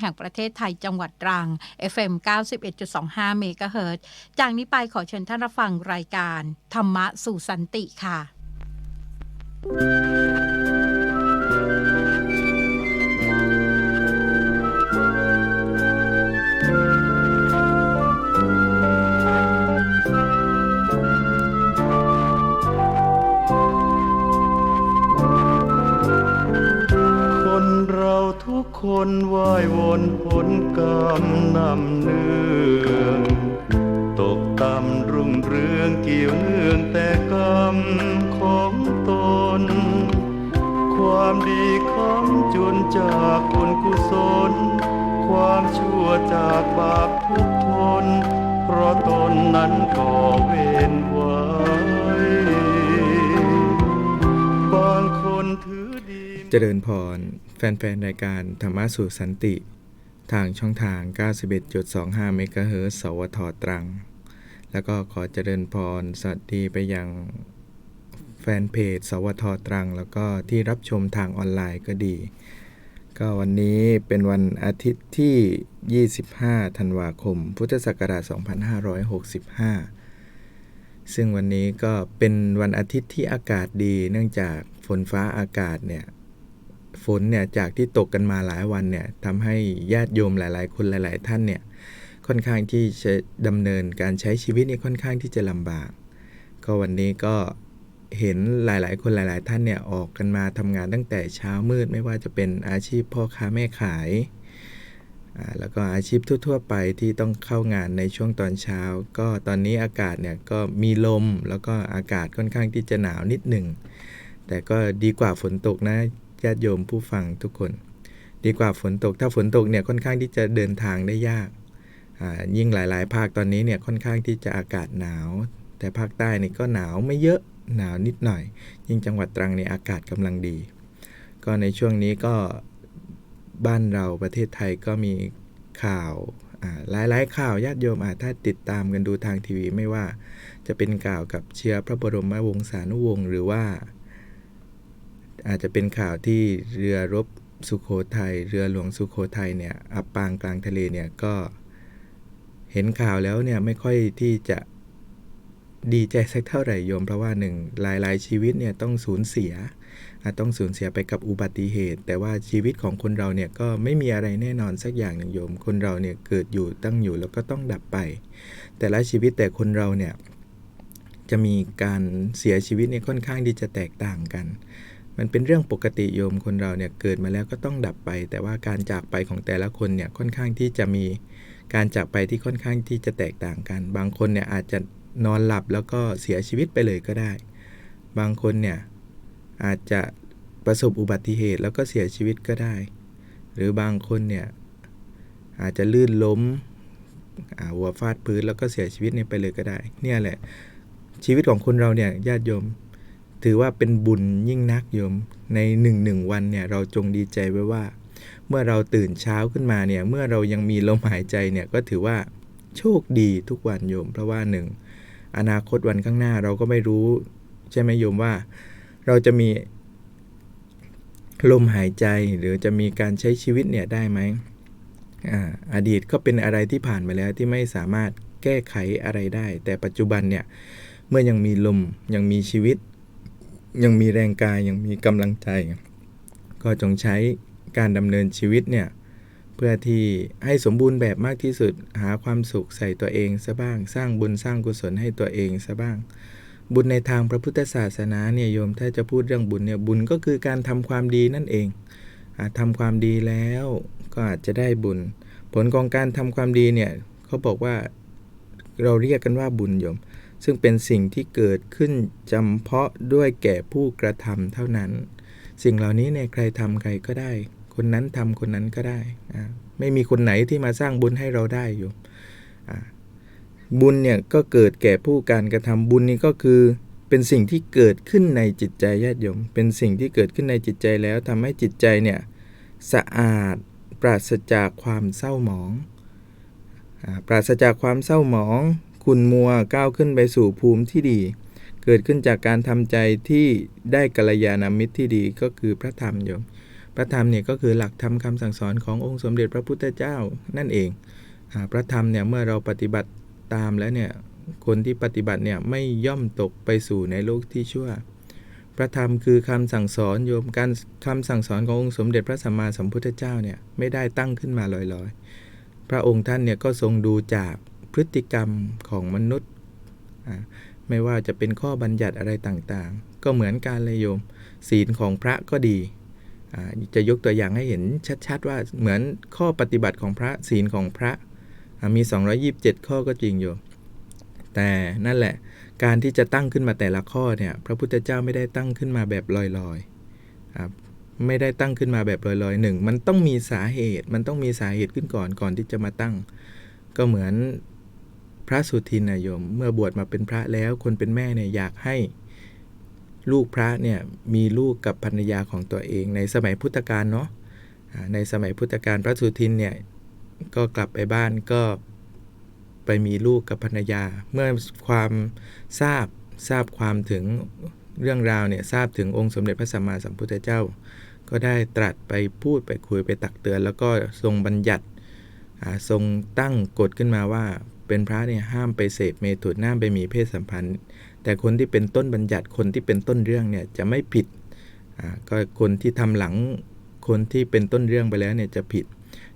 แห่งประเทศไทยจังหวัดตรัง FM 91.25 เมกะเฮิรตจากนี้ไปขอเชิญท่านรับฟังรายการ ธรรมะสู่สันติค่ะ คนว่ายวนผลกรรมนำเนื่องตกต่ำรุ่งเรืองเกี่ยวเนื่องแต่กรรมของตน ความดีคำจุนจากบุญกุศล ความชั่วจากบาปทุกทน เพราะตนนั้นก่อเวรไว้ เจริญพร แฟนๆ รายการธรรมะสู่สันติ ทางช่องทาง 91.25เมกะเฮิรตซ์สวทตรัง แล้วก็ขอเจริญพร สวัสดีไปยังแฟนเพจ สวทตรัง แล้วก็ที่รับชมทางออนไลน์ก็ดี ก็วันนี้เป็นวันอาทิตย์ที่ 25 ธันวาคม พุทธศักราช 2565 ซึ่งวันนี้ก็เป็นวันอาทิตย์ที่อากาศดี เนื่องจากฝนฟ้าอากาศเนี่ย ฝนเนี่ยจากที่ตกกันมาหลายวันเนี่ยทำให้ญาติโยมหลาย ๆ คนหลาย ๆ ท่านเนี่ยค่อนข้างที่จะดำเนินการใช้ชีวิตเนี่ยค่อนข้างที่จะลำบาก ก็วันนี้ก็เห็นหลาย ๆ คนหลาย ๆ ท่านเนี่ยออกกันมาทำงานตั้งแต่เช้ามืดไม่ว่าจะเป็นอาชีพพ่อค้าแม่ขายแล้วก็อาชีพทั่ว ๆ ไปที่ต้องเข้างานในช่วงตอนเช้า ก็ตอนนี้อากาศเนี่ยก็มีลมแล้วก็อากาศค่อนข้างที่จะหนาวนิดหนึ่งแต่ก็ดีกว่าฝนตกนะ ญาติโยมผู้ฟังทุกคน ดีกว่าฝนตก ถ้าฝนตกเนี่ยค่อนข้างที่จะเดินทางได้ยาก ยิ่งหลาย ๆ ภาคตอนนี้เนี่ยค่อนข้างที่จะอากาศหนาว แต่ภาคใต้นี่ก็หนาวไม่เยอะหนาวนิดหน่อย ยิ่งจังหวัดตรังเนี่ยอากาศกำลังดี ก็ในช่วงนี้ก็บ้านเราประเทศไทยก็มีข่าวอ่าหลายๆข่าวญาติโยมอาจถ้าติดตามกันดูทางทีวีไม่ว่า จะเป็นข่าวกับเชื้อพระบรมวงศานุวงศ์หรือว่า อาจจะเป็นข่าวที่เรือรบสุโขทัยเรือหลวงสุโขทัยเนี่ยอับปางกลางทะเลเนี่ยก็เห็นข่าวแล้วเนี่ยไม่ค่อยที่จะดีใจสักเท่าไหร่โยม เพราะว่าหนึ่งหลายๆ ชีวิตเนี่ยต้องสูญเสียอาจต้องสูญเสียไปกับอุบัติเหตุ แต่ว่าชีวิตของคนเราเนี่ยก็ไม่มีอะไรแน่นอนสักอย่างหนึ่งโยม คนเราเนี่ยเกิดอยู่ตั้งอยู่แล้วก็ต้องดับไป แต่ละชีวิตแต่คนเราเนี่ยจะมีการเสียชีวิตเนี่ยค่อนข้างที่จะแตกต่างกัน มันเป็นเรื่องปกติโยมคนเราเนี่ยเกิดมาแล้วก็ต้องดับไป แต่ว่าการจากไปของแต่ละคนเนี่ยค่อนข้างที่จะมีการจากไปที่ค่อนข้างที่จะแตกต่างกัน บางคนเนี่ยอาจจะนอนหลับแล้วก็เสียชีวิตไปเลยก็ได้ บางคนเนี่ยอาจจะประสบอุบัติเหตุแล้วก็เสียชีวิตก็ได้ หรือบางคนเนี่ยอาจจะลื่นล้มหัวฟาดพื้นแล้วก็เสียชีวิตเนี่ยไปเลยก็ได้ เนี่ยแหละชีวิตของคนเราเนี่ยญาติโยม ถือว่าเป็นบุญยิ่งนักโยม ในหนึ่งหนึ่งวันเนี่ยเราจงดีใจไว้ว่า เมื่อเราตื่นเช้าขึ้นมาเนี่ยเมื่อเรายังมีลมหายใจเนี่ยก็ถือว่าโชคดีทุกวันโยม เพราะว่าหนึ่งอนาคตวันข้างหน้าเราก็ไม่รู้ ใช่ไหมโยมว่า เราจะมีลมหายใจหรือจะมีการใช้ชีวิตเนี่ยได้ไหมอาอดีตก็เป็นอะไรที่ผ่านมาแล้วที่ไม่สามารถแก้ไขอะไรได้ แต่ปัจจุบันเนี่ยเมื่อยังมีลมยังมีชีวิต ยังมีแรงกายยังมีกำลังใจ ก็จงใช้การดำเนินชีวิตเนี่ยเพื่อที่ให้สมบูรณ์แบบมากที่สุดหาความสุขใส่ตัวเองซะบ้าง สร้างบุญสร้างกุศลให้ตัวเองซะบ้าง บุญในทางพระพุทธศาสนาเนี่ยโยมถ้าจะพูดเรื่องบุญเนี่ยบุญก็คือการทำความดีนั่นเองอทำความดีแล้วก็อาจจะได้บุญ ผลของการทำความดีเนี่ยเขาบอกว่าเราเรียกกันว่าบุญโยม ซึ่งเป็นสิ่งที่เกิดขึ้นจำเพาะด้วยแก่ผู้กระทำเท่านั้น สิ่งเหล่านี้เนี่ยใครทำใครก็ได้ คนนั้นทำคนนั้นก็ได้ ไม่มีคนไหนที่มาสร้างบุญให้เราได้อยู่ บุญเนี่ยก็เกิดแก่ผู้การกระทำบุญนี่ก็คือเป็นสิ่งที่เกิดขึ้นในจิตใจญาติโยม เป็นสิ่งที่เกิดขึ้นในจิตใจแล้วทำให้จิตใจเนี่ยสะอาดปราศจากความเศร้าหมองอปราศจากความเศร้าหมอง คุณมัวก้าวขึ้นไปสู่ภูมิที่ดี เกิดขึ้นจากการทำใจที่ได้กัลยาณมิตรที่ดีก็คือพระธรรมโยมพระธรรมเนี่ยก็คือหลักธรรมคำสั่งสอนขององค์สมเด็จพระพุทธเจ้านั่นเองอพระธรรมเนี่ยเมื่อเราปฏิบัติตามแล้วเนี่ยคนที่ปฏิบัติเนี่ยไม่ย่อมตกไปสู่ในโลกที่ชั่ว พระธรรมคือคำสั่งสอนโยมการคำสั่งสอนขององค์สมเด็จพระสัมมาสัมพุทธเจ้าเนี่ยไม่ได้ตั้งขึ้นมาลอยๆ พระองค์ท่านเนี่ยก็ทรงดูจาก พฤติกรรมของมนุษย์ไม่ว่าจะเป็นข้อบัญญัติอะไรต่างๆ ก็เหมือนการเลยโยม ศีลของพระก็ดีจะยกตัวอย่างให้เห็นชัด ๆ ว่าเหมือนข้อปฏิบัติของพระศีลของพระอ่ามี 227 ข้อก็จริงโยมแต่นั่นแหละการที่จะตั้งขึ้นมาแต่ละข้อเนี่ยพระพุทธเจ้าไม่ได้ตั้งขึ้นมาแบบลอยๆครับไม่ได้ตั้งขึ้นมาแบบลอยๆหนึ่งมันต้องมีสาเหตุมันต้องมีสาเหตุขึ้นก่อนก่อนที่จะมาตั้ง ก็เหมือน พระสุทินนะโยม เมื่อบวชมาเป็นพระแล้วคนเป็นแม่เนี่ยอยากให้ลูกพระเนี่ยมีลูกกับภรรยาของตัวเอง ในสมัยพุทธกาลเนาะในสมัยพุทธกาลพระสุทินเนี่ยก็กลับไปบ้านก็ไปมีลูกกับภรรยา เมื่อความทราบทราบความถึงเรื่องราวเนี่ยทราบถึงองค์สมเด็จพระสัมมาสัมพุทธเจ้า ก็ได้ตรัสไปพูดไปคุยไปตักเตือน แล้วก็ทรงบัญญัติทรงตั้งกฎขึ้นมาว่า เป็นพระเนี่ยห้ามไปเสพเมถุนห้ามไปมีเพศสัมพันธ์ แต่คนที่เป็นต้นบัญญัติคนที่เป็นต้นเรื่องเนี่ยจะไม่ผิดอ่าก็คนที่ทำหลังคนที่เป็นต้นเรื่องไปแล้วเนี่ยจะผิด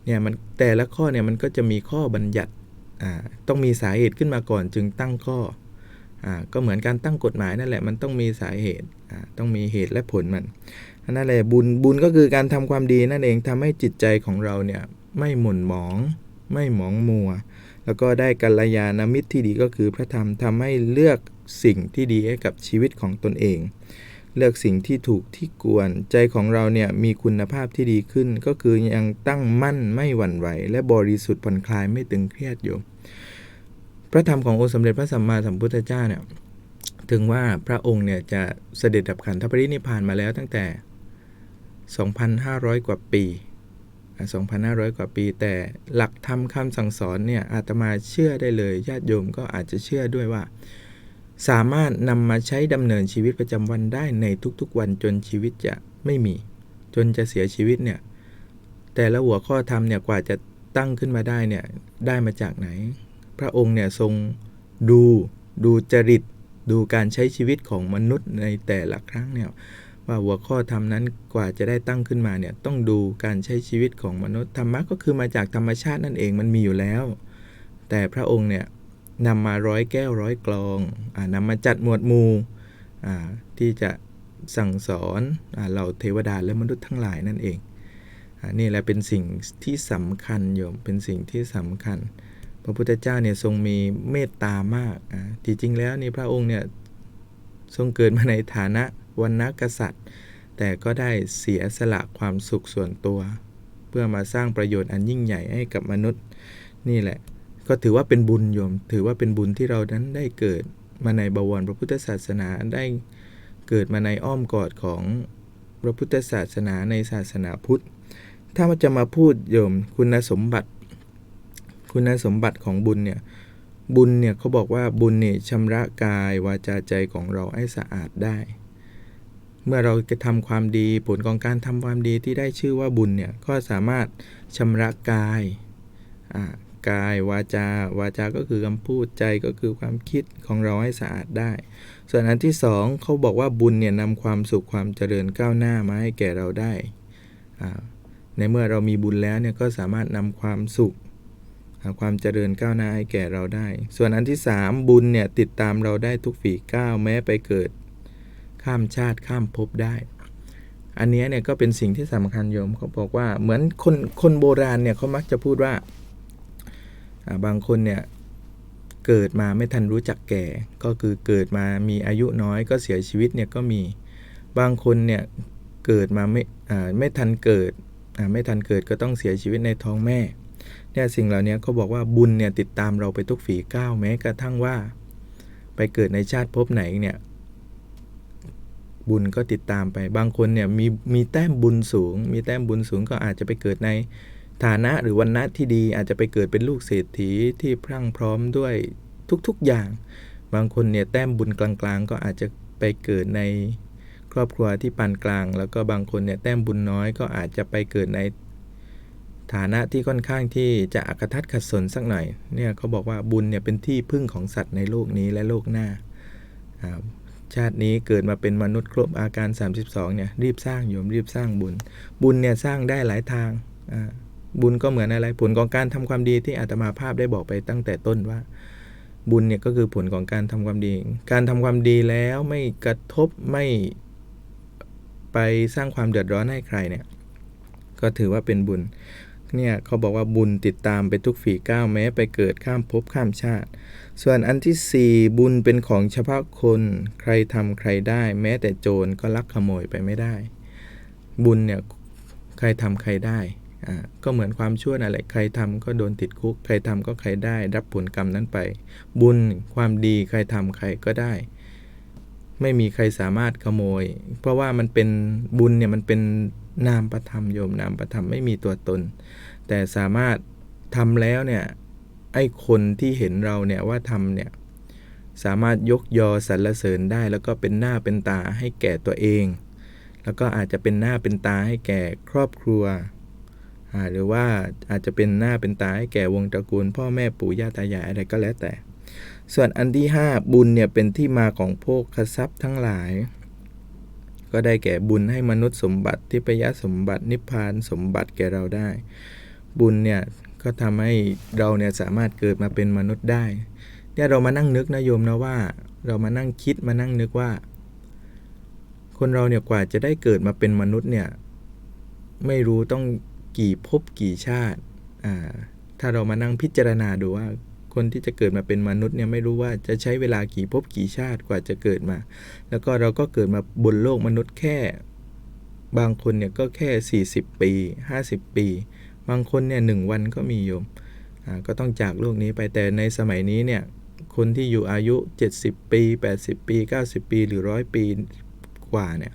เนี่ยมันแต่ละข้อเนี่ยมันก็จะมีข้อบัญญัติอ่าต้องมีสาเหตุขึ้นมาก่อนจึงตั้งข้ออ่าก็เหมือนการตั้งกฎหมายนั่นแหละมันต้องมีสาเหตุอ่าต้องมีเหตุและผลมันนั่นแหละบุญบุญก็คือการทำความดีนั่นเองทำให้จิตใจของเราเนี่ยไม่หม่นหมอง ไม่หมองมัว แล้วก็ได้กัลยาณมิตรที่ดีก็คือพระธรรมทำให้เลือกสิ่งที่ดีให้กับชีวิตของตนเอง เลือกสิ่งที่ถูกที่ควรใจของเราเนี่ยมีคุณภาพที่ดีขึ้น ก็คือยังตั้งมั่นไม่หวั่นไหว และบริสุทธิ์ผ่อนคลายไม่ตึงเครียดอยู่ พระธรรมขององค์สมเด็จพระสัมมาสัมพุทธเจ้าเนี่ยถึงว่าพระองค์เนี่ยจะเสด็จดับขันธปรินิพานมาแล้วตั้งแต่ 2,500 กว่าปี 2,500 กว่าปี แต่หลักธรรมคำสั่งสอนเนี่ยอาตมาเชื่อได้เลยญาติโยมก็อาจจะเชื่อด้วยว่า สามารถนำมาใช้ดำเนินชีวิตประจำวันได้ในทุกๆวันจนชีวิตจะไม่มี จนจะเสียชีวิตเนี่ยแต่ละหัวข้อธรรมเนี่ยกว่าจะตั้งขึ้นมาได้เนี่ยได้มาจากไหน พระองค์เนี่ยทรงดูดูจริต ดูการใช้ชีวิตของมนุษย์ในแต่ละครั้งเนี่ย ว่าหัวข้อธรรมนั้นกว่าจะได้ตั้งขึ้นมาเนี่ยต้องดูการใช้ชีวิตของมนุษย์ธรรมะก็คือมาจากธรรมชาตินั่นเองมันมีอยู่แล้ว แต่พระองค์เนี่ยนำมาร้อยแก้วร้อยกลองอนำมาจัดหมวดหมู่ที่จะสั่งสอนอเหล่าเทวดาและมนุษย์ทั้งหลายนั่นเองอนี่แหละเป็นสิ่งที่สำคัญโยมเป็นสิ่งที่สำคัญ พระพุทธเจ้าเนี่ยทรงมีเมตตามากอ่าที่จริงแล้วนี่พระองค์เนี่ยทรงเกิดมาในฐานะ วันนกษัตริย์ แต่ก็ได้เสียสละความสุขส่วนตัว เพื่อมาสร้างประโยชน์อันยิ่งใหญ่ให้กับมนุษย์ นี่แหละ ก็ถือว่าเป็นบุญโยม ถือว่าเป็นบุญที่เรานั้นได้เกิดมาในบวรพระพุทธศาสนาได้เกิดมาในอ้อมกอดของพระพุทธศาสนาในศาสนาพุทธ ถ้ามันจะมาพูดโยมคุณสมบัติ คุณสมบัติของบุญเนี่ยบุญเนี่ยเขาบอกว่าบุญเนี่ยชำระกายวาจาใจของเราให้สะอาดได้ เมื่อเราจะทำความดีผลของการทำความดีที่ได้ชื่อว่าบุญเนี่ยก็สามารถชำระกายกายวาจา วาจาก็คือคำพูดใจก็คือความคิดของเราให้สะอาดได้ ส่วนอันที่สองเขาบอกว่าบุญเนี่ยนำความสุขความเจริญก้าวหน้ามาให้แก่เราได้ ในเมื่อเรามีบุญแล้วเนี่ยก็สามารถนำความสุขความเจริญก้าวหน้าให้แก่เราได้ ส่วนอันที่ 3 บุญเนี่ยติดตามเราได้ทุกฝีก้าวแม้ไปเกิด ข้ามชาติข้ามภพได้ อันนี้เนี่ยก็เป็นสิ่งที่สำคัญโยมเขาบอกว่าเหมือนคนคนโบราณเนี่ยเขามักจะพูดว่าบางคนเนี่ยเกิดมาไม่ทันรู้จักแก่ ก็คือเกิดมามีอายุน้อยก็เสียชีวิตเนี่ยก็มีบางคนเนี่ยเกิดมาไม่ไม่ทันเกิดไม่ทันเกิดก็ต้องเสียชีวิตในท้องแม่เนี่ยสิ่งเหล่านี้เขาบอกว่าบุญเนี่ยติดตามเราไปทุกฝีก้าวแม้กระทั่งว่า ไปเกิดในชาติภพไหนเนี่ย บุญก็ติดตามไป บางคนเนี่ยมีมีแต้มบุญสูง มีแต้มบุญสูงก็อาจจะไปเกิดในฐานะหรือวันณะที่ดีอาจจะไปเกิดเป็นลูกเศรษฐีที่พรั่งพร้อมด้วยทุกๆอย่าง บางคนเนี่ยแต้มบุญกลางๆ ก็อาจจะไปเกิดในครอบครัวที่ปานกลาง แล้วก็บางคนเนี่ยแต้มบุญน้อยก็อาจจะไปเกิดในฐานะที่ค่อนข้างที่จะอักทัดขัดสนสักหน่อยเนี่ยเขาบอกว่าบุญเนี่ยเป็นที่พึ่งของสัตว์ในโลกนี้และโลกหน้าอ่า ชาตินี้เกิดมาเป็นมนุษย์ครบอาการ 32เนี่ยรีบสร้างโยมรีบสร้างบุญ บุญเนี่ยสร้างได้หลายทางบุญก็เหมือนอะไรผลของการทำความดีที่อาตมาภาพได้บอกไปตั้งแต่ต้นว่า บุญเนี่ยก็คือผลของการทำความดี การทำความดีแล้วไม่กระทบไม่ไปสร้างความเดือดร้อนให้ใครเนี่ยก็ถือว่าเป็นบุญ เนี่ยเขาบอกว่าบุญติดตามไปทุกฝีก้าวแม้ไปเกิดข้ามภพข้ามชาติ ส่วนอันที่สี่บุญเป็นของเฉพาะคน ใครทำใครได้ แม้แต่โจรก็ลักขโมยไปไม่ได้ บุญเนี่ยใครทำใครได้อ่าก็เหมือนความชั่วนั่นแหละใครทำก็โดนติดคุก ใครทำก็ใครได้ รับผลกรรมนั้นไป บุญความดีใครทำใครก็ได้ไม่มีใครสามารถขโมย เพราะว่ามันเป็นบุญเนี่ยมันเป็น นามประธรรมโยมนามประธรรมไม่มีตัวตน แต่สามารถทำแล้วเนี่ยไอ้คนที่เห็นเราเนี่ยว่าทำเนี่ยสามารถยกยอสรรเสริญได้ แล้วก็เป็นหน้าเป็นตาให้แก่ตัวเอง แล้วก็อาจจะเป็นหน้าเป็นตาให้แก่ครอบครัวหรือว่าอาจจะเป็นหน้าเป็นตาให้แก่วงตระกูล พ่อแม่ปู่ย่าตายายอะไรก็แล้วแต่ ส่วนอันที่ 5 บุญเนี่ยเป็นที่มาของโภคทรัพย์ทั้งหลาย ก็ได้แก่บุญให้มนุษย์สมบัติทิพยสมบัตินิพพานสมบัติแก่เราได้ บุญเนี่ยก็ทำให้เราเนี่ยสามารถเกิดมาเป็นมนุษย์ได้เนี่ยเรามานั่งนึกนะโยมนะว่า เรามานั่งคิดมานั่งนึกว่า คนเราเนี่ยกว่าจะได้เกิดมาเป็นมนุษย์เนี่ยไม่รู้ต้องกี่ภพกี่ชาติอ่าถ้าเรามานั่งพิจารณาดูว่า คนที่จะเกิดมาเป็นมนุษย์เนี่ยไม่รู้ว่าจะใช้เวลากี่ภพกี่ชาติกว่าจะเกิดมา แล้วก็เราก็เกิดมาบนโลกมนุษย์แค่ บางคนเนี่ยก็แค่ 40 ปี 50 ปี บางคนเนี่ยหนึ่งวันก็มีโยมก็ต้องจากโลกนี้ไปแต่ในสมัยนี้เนี่ยคนที่อยู่อายุ 70 ปี 80 ปี 90 ปี หรือร้อยปีกว่าเนี่ย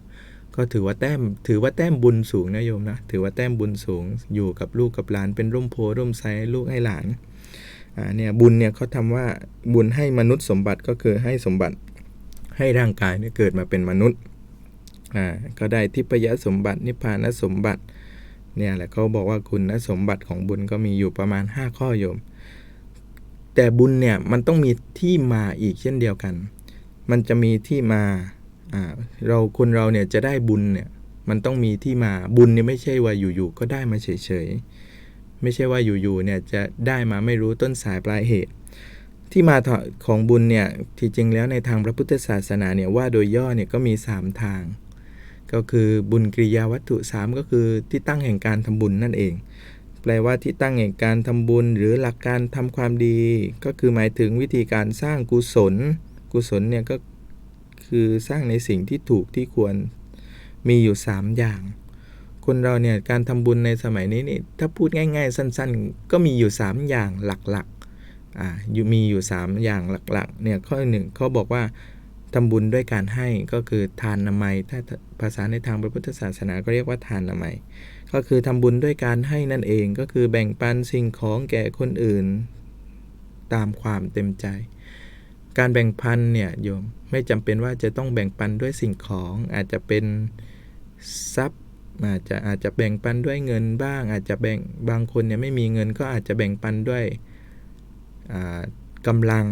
ก็ถือว่าแต้มถือว่าแต้มบุญสูงนะโยมนะ ถือว่าแต้มบุญสูงอยู่กับลูกกับหลานเป็นร่มโพร่มไทรให้ลูกให้หลาน เนี่ยบุญเนี่ยเขาทำว่าบุญให้มนุษย์สมบัติก็คือให้สมบัติให้ร่างกายเนี่ยเกิดมาเป็นมนุษย์อ่าก็ได้ทิพยสมบัตินิพพานสมบัติเนี่ยแหละเขาบอกว่าคุณสมบัติของบุญก็มีอยู่ประมาณ 5 ข้อโยม แต่บุญเนี่ยมันต้องมีที่มาอีกเช่นเดียวกัน มันจะมีที่มาอ่าเราคนเราเนี่ยจะได้บุญเนี่ยมันต้องมีที่มาบุญเนี่ยไม่ใช่ว่าอยู่ๆก็ได้มาเฉยๆ ไม่ใช่ว่าอยู่ๆเนี่ยจะได้มาไม่รู้ต้นสายปลายเหตุ ที่มาของบุญเนี่ยที่จริงแล้วในทางพระพุทธศาสนาเนี่ยว่าโดยย่อเนี่ยก็มี 3 ทาง ก็คือบุญกิริยาวัตถุ 3 ก็คือที่ตั้งแห่งการทำบุญนั่นเอง แปลว่าที่ตั้งแห่งการทำบุญ หรือหลักการทำความดี ก็คือหมายถึงวิธีการสร้างกุศล กุศลเนี่ยก็คือสร้างในสิ่งที่ถูกที่ควรมีอยู่ 3 อย่าง คนเราเนี่ยการทำบุญในสมัยนี้นี่ถ้าพูดง่าย ๆ สั้น ๆ ก็มีอยู่ 3 อย่างหลักๆอ่าอยู่มีอยู่ 3 อย่างหลักๆเนี่ยข้อหนึ่งเขาบอกว่าทำบุญด้วยการให้ก็คือทานนามัยถ้าภาษาในทางพระพุทธศาสนาก็เรียกว่าทานนามัยก็คือทำบุญด้วยการให้นั่นเองก็คือแบ่งปันสิ่งของแก่คนอื่นตามความเต็มใจ การแบ่งปันเนี่ยโยมไม่จำเป็นว่าจะต้องแบ่งปันด้วยสิ่งของอาจจะเป็นทรัพย์ อาจจะอาจจะแบ่งปันด้วยเงินบ้าง อาจจะแบ่งบางคนเนี่ยไม่มีเงินก็อาจจะแบ่งปันด้วยกำลัง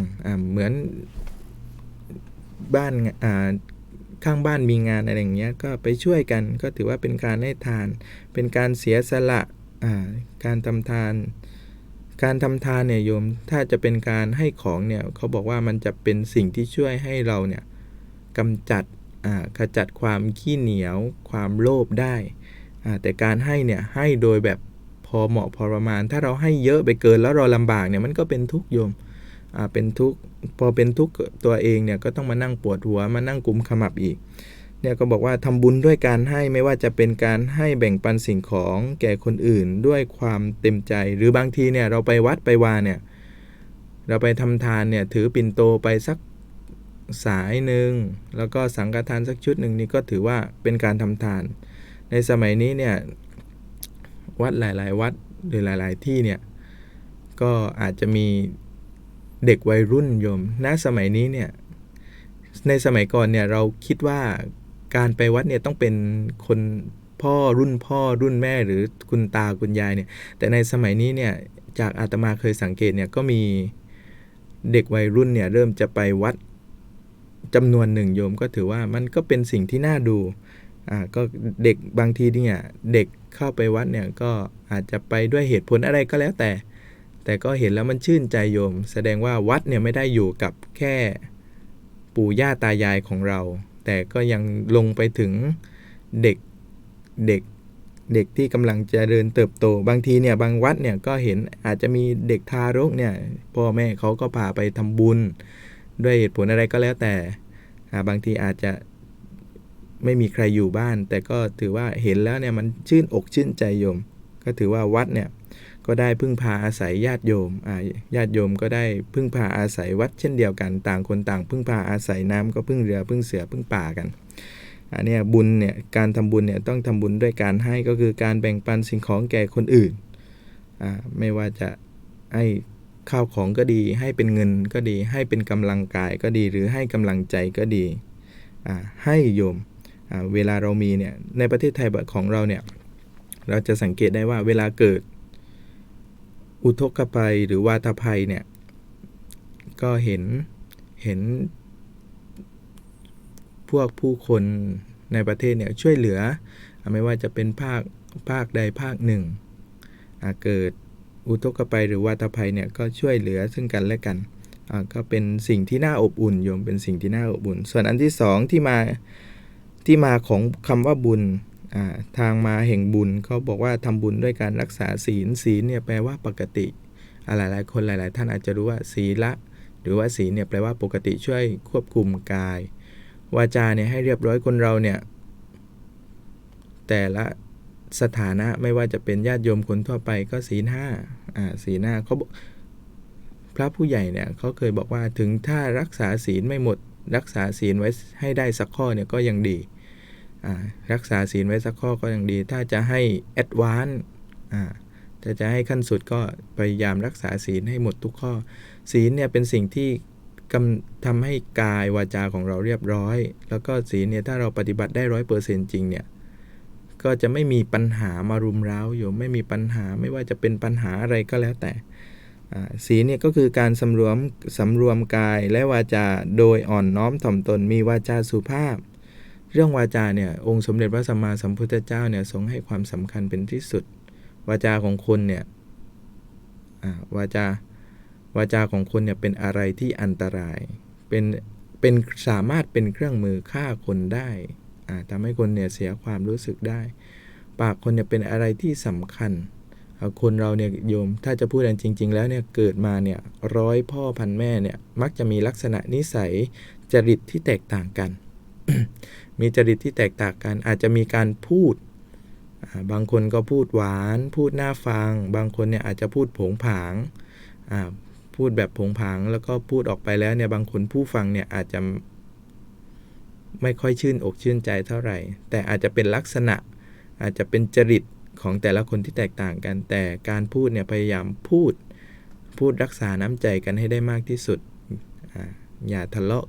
เหมือนบ้านข้างบ้านมีงานอะไรอย่างเงี้ยก็ไปช่วยกันก็ถือว่าเป็นการให้ทาน เป็นการเสียสละการทำทาน การทำทานเนี่ยโยมถ้าจะเป็นการให้ของเนี่ยเขาบอกว่ามันจะเป็นสิ่งที่ช่วยให้เราเนี่ยกำจัด ขจัดความขี้เหนียว ความโลภได้แต่การให้เนี่ยให้โดยแบบพอเหมาะพอประมาณ ถ้าเราให้เยอะไปเกินแล้วเราลำบากเนี่ยมันก็เป็นทุกข์โยมเป็นทุกข์พอเป็นทุกข์ตัวเองเนี่ยก็ต้องมานั่งปวดหัวมานั่งกุมขมับอีกเนี่ยก็บอกว่าทำบุญด้วยการให้ไม่ว่าจะเป็นการให้แบ่งปันสิ่งของแก่คนอื่นด้วยความเต็มใจ หรือบางทีเนี่ยเราไปวัดไปวาเนี่ยเราไปทำทานเนี่ยถือปิ่นโตไปสัก สายหนึ่งแล้วก็สังฆทานสักชุดหนึ่งนี่ก็ถือว่าเป็นการทำทาน ในสมัยนี้เนี่ยวัดหลาย ๆ วัดหรือหลาย ๆ ที่เนี่ยก็อาจจะมีเด็กวัยรุ่นโยมณสมัยนี้เนี่ยในสมัยก่อนเนี่ยเราคิดว่าการไปวัดเนี่ยต้องเป็นคนพ่อรุ่นพ่อรุ่นแม่หรือคุณตาคุณยายเนี่ย แต่ในสมัยนี้เนี่ยจากอาตมาเคยสังเกตเนี่ยก็มีเด็กวัยรุ่นเนี่ยเริ่มจะไปวัด จำนวนหนึ่งโยมก็ถือว่ามันก็เป็นสิ่งที่น่าดูอ่าก็เด็กบางทีเนี่ยเด็กเข้าไปวัดเนี่ยก็อาจจะไปด้วยเหตุผลอะไรก็แล้วแต่ แต่ก็เห็นแล้วมันชื่นใจโยม แสดงว่าวัดเนี่ยไม่ได้อยู่กับแค่ปู่ย่าตายายของเรา แต่ก็ยังลงไปถึงเด็กเด็กเด็กที่กำลังจะเดินเติบโต บางทีเนี่ยบางวัดเนี่ยก็เห็นอาจจะมีเด็กทารกเนี่ยพ่อแม่เขาก็พาไปทำบุญ ด้วยเหตุผลอะไรก็แล้วแต่าบางทีอาจจะไม่มีใครอยู่บ้าน แต่ก็ถือว่าเห็นแล้วเนี่ยมันชื่นอกชื่นใจโยม ก็ถือว่าวัดเนี่ยก็ได้พึ่งพาอาศัยญาติโยมญาติโยมก็ได้พึ่งพาอาศัยวัดเช่นเดียวกัน ต่างคนต่าง พึ่งพาอาศัยน้ำก็พึ่งเรือพึ่งเสือพึ่งป่ากันอันนี้บุญเนี่ยการทำบุญเนี่ยต้องทำบุญด้วยการให้ก็คือการแบ่งปันสิ่งของแก่คนอื่น ไม่ว่าจะให้ ข้าวของก็ดี ให้เป็นเงินก็ดี ให้เป็นกำลังกายก็ดี หรือให้กำลังใจก็ดีให้โยมเวลาเรามีเนี่ยในประเทศไทยของเราเนี่ยเราจะสังเกตได้ว่าเวลาเกิดอุทกภัยหรือวาตภัยเนี่ยก็เห็นเห็นพวกผู้คนในประเทศเนี่ยช่วยเหลือ ไม่ว่าจะเป็นภาคภาคใดภาคหนึ่งเกิด อุทกภัยหรือวาตภัยเนี่ยก็ช่วยเหลือซึ่งกันและกันก็เป็นสิ่งที่น่าอบอุ่นโยมเป็นสิ่งที่น่าอบอุ่น ส่วนอันที่สองที่มาที่มาของคำว่าบุญทางมาแห่งบุญเขาบอกว่าทำบุญด้วยการรักษาศีลศีลเนี่ยแปลว่าปกติอะหลายๆคนหลาย ๆ ท่านอาจจะรู้ว่าศีละ หรือว่าศีลเนี่ยแปลว่าปกติช่วยควบคุมกาย วาจาเนี่ยให้เรียบร้อยคนเราเนี่ยแต่ละ สถานะไม่ว่าจะเป็นญาติโยมคนทั่วไปก็ศีลห้าอ่าศีลห้าเขาบอกพระผู้ใหญ่เนี่ยเขาเคยบอกว่าถึงถ้ารักษาศีลไม่หมด รักษาศีลไว้ให้ได้สักข้อเนี่ยก็ยังดีอ่ารักษาศีลไว้สักข้อก็ยังดี ถ้าจะให้แอดวานอ่าถ้าจะให้ขั้นสุดก็พยายามรักษาศีลให้หมดทุกข้อ ศีลเนี่ยเป็นสิ่งที่กำทำให้กายวาจาของเราเรียบร้อย แล้วก็ศีลเนี่ยถ้าเราปฏิบัติได้ร้อยเปอร์เซนจริงเนี่ย ก็จะไม่มีปัญหามารุมเร้าอยู่ไม่มีปัญหาไม่ว่าจะเป็นปัญหาอะไรก็แล้วแต่ศีลเนี่ยก็คือการสำรวมสำรวมกายและวาจาโดยอ่อนน้อมถ่อมตนมีวาจาสุภาพ เรื่องวาจาเนี่ยองค์สมเด็จพระสัมมาสัมพุทธเจ้าเนี่ยทรงให้ความสำคัญเป็นที่สุด วาจาของคนเนี่ยวาจาวาจาของคนเนี่ยเป็นอะไรที่อันตรายเป็นเป็นสามารถเป็นเครื่องมือฆ่าคนได้ ทำให้คนเนี่ยเสียความรู้สึกได้ ปากคนเนี่ยเป็นอะไรที่สำคัญ คนเราเนี่ยโยมถ้าจะพูดกันจริง ๆ แล้วเนี่ยเกิดมาเนี่ยร้อยพ่อพันแม่เนี่ยมักจะมีลักษณะนิสัยจริตที่แตกต่างกัน มีจริตที่แตกต่างกัน อาจจะมีการพูด บางคนก็พูดหวาน พูดน่าฟัง บางคนเนี่ยอาจจะพูดผงผางพูดแบบผงผางแล้วก็พูดออกไปแล้วเนี่ยบางคนผู้ฟังเนี่ยอาจจะ ไม่ค่อยชื่นอกชื่นใจเท่าไหร่ แต่อาจจะเป็นลักษณะ อาจจะเป็นจริตของแต่ละคนที่แตกต่างกัน แต่การพูดเนี่ยพยายามพูด พูดรักษาน้ำใจกันให้ได้มากที่สุดออย่าทะเลาะ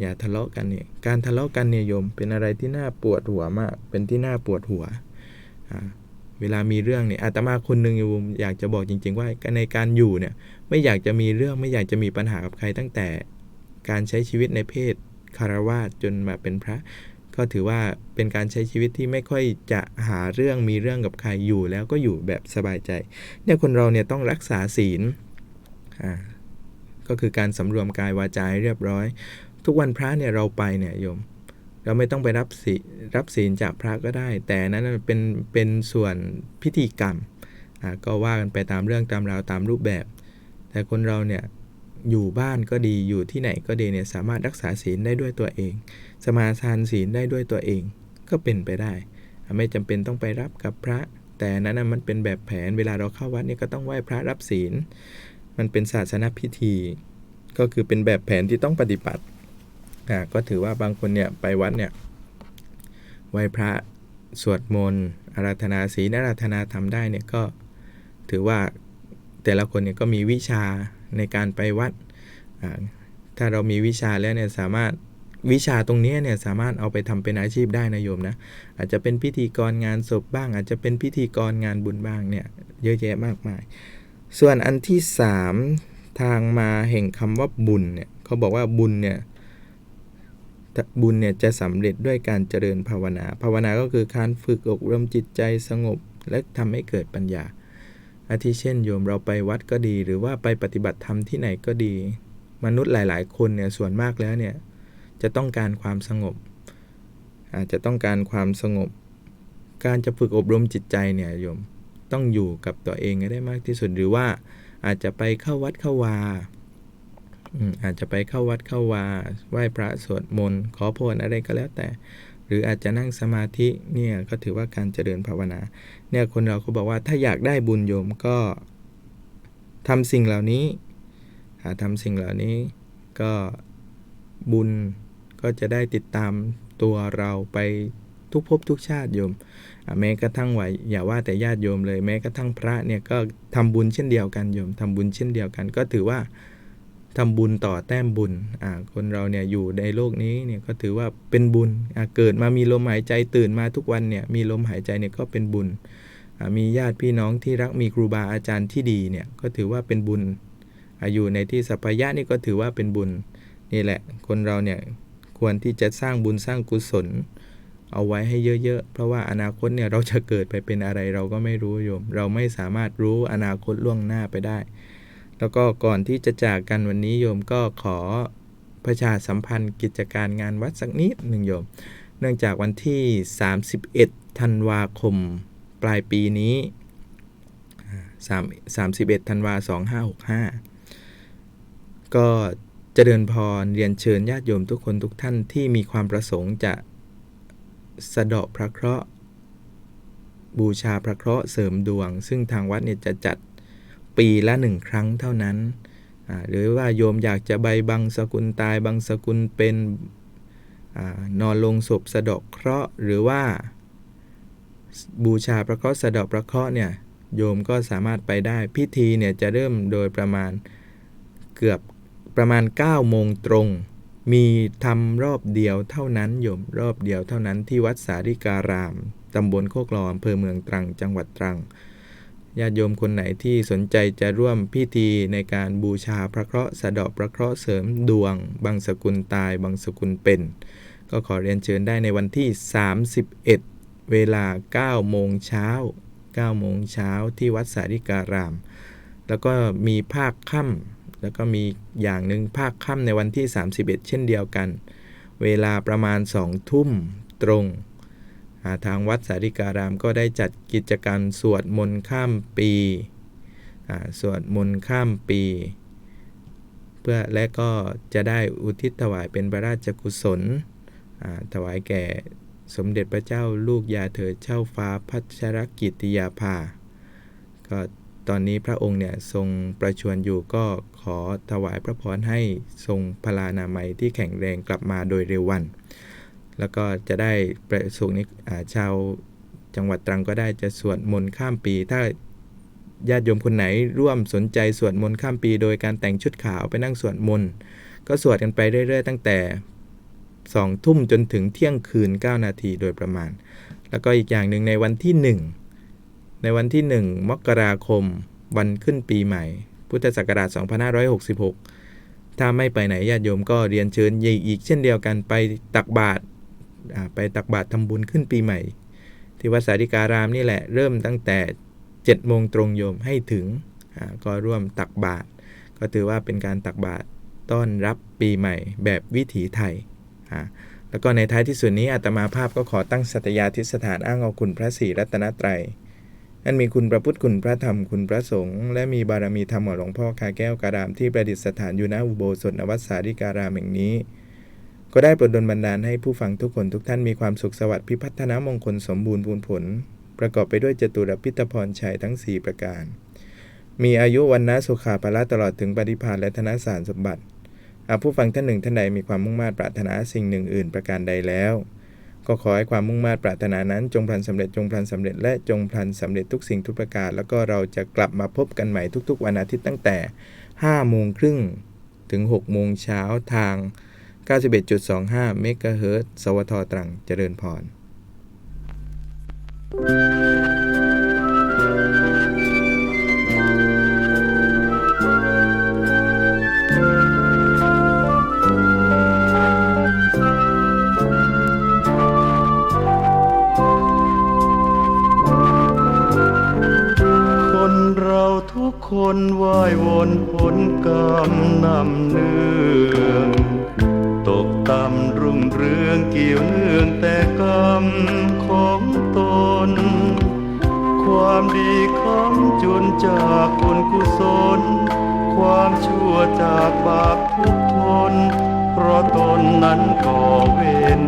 อย่าทะเลาะกันเนี่ย การทะเลาะกันเนี่ยโยมเป็นอะไรที่น่าปวดหัวมาก เป็นที่น่าปวดหัว เวลามีเรื่องเนี่ยอาตมาคนหนึ่งอยู่อยากจะบอกจริง ๆ ว่าในการอยู่เนี่ยไม่อยากจะมีเรื่องไม่อยากจะมีปัญหากับใครตั้งแต่การใช้ชีวิตในเพศ คารวาสจนมาเป็นพระ ก็ถือว่าเป็นการใช้ชีวิตที่ไม่ค่อยจะหาเรื่องมีเรื่องกับใครอยู่แล้วก็อยู่แบบสบายใจเนี่ยคนเราเนี่ยต้องรักษาศีลอ่าก็คือการสำรวมกายวาจาให้เรียบร้อย ทุกวันพระเนี่ยเราไปเนี่ยโยม เราไม่ต้องไปรับศีรับศีลจากพระก็ได้ แต่นั้นเป็นเป็นส่วนพิธีกรรมก็ว่ากันไปตามเรื่องตามราวตามรูปแบบ แต่คนเราเนี่ย อยู่บ้านก็ดีอยู่ที่ไหนก็ดีเนี่ยสามารถรักษาศีลได้ด้วยตัวเอง สมาทานศีลได้ด้วยตัวเองก็เป็นไปได้ ไม่จำเป็นต้องไปรับกับพระ แต่นั้นนะมันเป็นแบบแผนเวลาเราเข้าวัดเนี่ยก็ต้องไหว้พระรับศีล มันเป็นศาสนพิธี ก็คือเป็นแบบแผนที่ต้องปฏิบัติอ่าก็ถือว่าบางคนเนี่ยไปวัดเนี่ยไหว้พระสวดมนต์อาราธนาศีลอาราธนาทำได้เนี่ยก็ถือว่าแต่ละคนเนี่ยก็มีวิชา ในการไปวัด ถ้าเรามีวิชาแล้วเนี่ยสามารถวิชาตรงนี้เนี่ยสามารถเอาไปทำเป็นอาชีพได้นะโยมนะ อาจจะเป็นพิธีกรงานศพบ้าง อาจจะเป็นพิธีกรงานบุญบ้างเนี่ยเยอะแยะมากมาย ส่วนอันที่สามทางมาแห่งคำว่าบุญเนี่ยเขาบอกว่าบุญเนี่ยบุญเนี่ยจะสำเร็จด้วยการเจริญภาวนา ภาวนาก็คือการฝึกอบรมจิตใจสงบและทำให้เกิดปัญญา อาทิเช่นโยมเราไปวัดก็ดี หรือว่าไปปฏิบัติธรรมที่ไหนก็ดี มนุษย์หลาย ๆ คนเนี่ยส่วนมากแล้วเนี่ยจะต้องการความสงบ อาจจะต้องการความสงบ การจะฝึกอบรมจิตใจเนี่ยโยมต้องอยู่กับตัวเองให้ได้มากที่สุดหรือว่าอาจจะไปเข้าวัดเข้าวาอืมอาจจะไปเข้าวัดเข้าวาไหว้พระสวดมนต์ขอพรอะไรก็แล้วแต่ หรืออาจจะนั่งสมาธิเนี่ยก็ถือว่าการเจริญภาวนา เนี่ยคนเราก็บอกว่าถ้าอยากได้บุญโยมก็ทำสิ่งเหล่านี้หาทำสิ่งเหล่านี้ก็บุญก็จะได้ติดตามตัวเราไปทุกภพทุกชาติโยม แม้กระทั่งว่าอย่าว่าแต่ญาติโยมเลย แม้กระทั่งพระเนี่ยก็ทำบุญเช่นเดียวกันโยมทำบุญเช่นเดียวกัน ก็ถือว่า ทำบุญต่อแต้มบุญอ่าคนเราเนี่ยอยู่ในโลกนี้เนี่ยก็ถือว่าเป็นบุญอ่าเกิดมามีลมหายใจตื่นมาทุกวันเนี่ยมีลมหายใจเนี่ยก็เป็นบุญอ่ามีญาติพี่น้องที่รักมีครูบาอาจารย์ที่ดีเนี่ยก็ถือว่าเป็นบุญอาอยู่ในที่สัพพยะนี่ก็ถือว่าเป็นบุญนี่แหละ คนเราเนี่ยควรที่จะสร้างบุญสร้างกุศล เอาไว้ให้เยอะๆ เพราะว่าอนาคตเนี่ยเราจะเกิดไปเป็นอะไรเราก็ไม่รู้โยม เราไม่สามารถรู้อนาคตล่วงหน้าไปได้ แล้วก็ก่อนที่จะจากกันวันนี้โยมก็ขอประชาสัมพันธ์กิจการงานวัดสักนิดหนึ่งโยม เนื่องจากวันที่ 31 ธันวาคม ปลายปีนี้ 3 31 ธันวา 2565 ก็จเจริญพรเรียนเชิญญาติโยมทุกคนทุกท่านที่มีความประสงค์จะสะเดาะพระเคราะห์บูชาพระเคราะห์เสริมดวง ซึ่งทางวัดเนี่ยจะจัด ปีละหนึ่งครั้งเท่านั้น หรือว่าโยมอยากจะใบบังสกุลตายบังสกุลเป็นอนอนลงศพสะดาะเคราะห์ หรือว่าบูชาพระเคราะห์สะดาะพระเคราะห์เนี่ยโยมก็สามารถไปได้พิธีเนี่ยจะเริ่มโดยประมาณเกือบประมาณ9โมงตรง มีทำรอบเดียวเท่านั้นโยมรอบเดียวเท่านั้นที่วัดสาริการามตำบลโคกลออำเภอเมืองตรังจังหวัดตรัง ญาติโยมคนไหนที่สนใจจะร่วมพิธีในการบูชาพระเคราะห์สะเดาะพระเคราะห์เสริมดวง บางสกุลตาย บางสกุลเป็น ก็ขอเรียนเชิญได้ในวันที่ 31 เวลา 9 โมงเช้า 9 โมงเช้าที่วัดสาริการาม แล้วก็มีภาคค่ำแล้วก็มีอย่างหนึ่งภาคค่ำในวันที่ 31 เช่นเดียวกัน เวลาประมาณ 2 ทุ่มตรง ทางวัดสาริการาม ก็ได้จัดกิจกรรมสวดมนต์ข้ามปีสวดมนต์ข้ามปี เพื่อและก็จะได้อุทิศถวายเป็นพระราชกุศลถวายแก่สมเด็จพระเจ้าลูกยาเถิดเจ้าฟ้าพัชรกิติยาภาก็ตอนนี้พระองค์เนี่ยทรงประชวรอยู่ก็ขอถวายพระพรให้ทรงพลานามัยที่แข็งแรงกลับมาโดยเร็ววัน แล้วก็จะได้ประสงค์นี้ชาวจังหวัดตรังก็ได้จะสวดมนต์ข้ามปี ถ้าญาติโยมคนไหนร่วมสนใจสวดมนต์ข้ามปี โดยการแต่งชุดขาวไปนั่งสวดมนต์ก็สวดกันไปเรื่อย ๆ ตั้งแต่สองทุ่มจนถึงเที่ยงคืน 9 นาทีโดยประมาณ แล้วก็อีกอย่างหนึ่งในวันที่ 1 ในวันที่ 1 มกราคม วันขึ้นปีใหม่ พุทธศักราช 2566 ถ้าไม่ไปไหนญาติโยมก็เรียนเชิญยอีกเช่นเดียวกันไปตักบาตร ไปตักบาตรทำบุญขึ้นปีใหม่ ที่วัดสาริการามนี่แหละเริ่มตั้งแต่7โมงตรงโยมให้ถึงก็ร่วมตักบาตรก็ถือว่าเป็นการตักบาตรต้อนรับปีใหม่แบบวิถีไทย แล้วก็ในท้ายที่สุดนี้อาตมาภาพก็ขอตั้งสัตยาธิสถานอ้างเอาคุณพระศรีรัตนตรัยนั่นมีคุณพระพุทธคุณพระธรรมคุณพระสงฆ์และมีบารมีธรรมของหลวงพ่อคาแก้วการามที่ประดิษฐานอยู่ณอุโบสถนวัดสาริการามแห่งนี้ ก็ได้โปรดดลบันดาลให้ผู้ฟังทุกคนทุกท่านมีความสุขสวัสดิ์พิพัฒนามงคลสมบูรณ์พูนผล ประกอบไปด้วยจตุรพิธพรชัยทั้ง 4 ประการ มีอายุวันนะสุขาภละตลอดถึงปฏิภาณและธนสารสมบัติหากผู้ฟังท่านหนึ่งท่านใดมีความมุ่งมา่ปรารถนาสิ่งหนึ่งอื่นประการใดแล้ว ก็ขอให้ความมุ่งมา่ปรารถนานั้นจงพลันสำเร็จจงพลันสำเร็จและจงพลันสำเร็จทุกสิ่งทุกประการ แล้วก็เราจะกลับมาพบกันใหม่ทุกๆ วันอาทิตย์ตั้งแต่5โมงครึ่งถึง6โมงเช้าทาง 91.25 เมกะเฮิรตซ์ สวทตรัง เจริญพร จากบาปทุกทน เพราะตนนั้นก่อเวร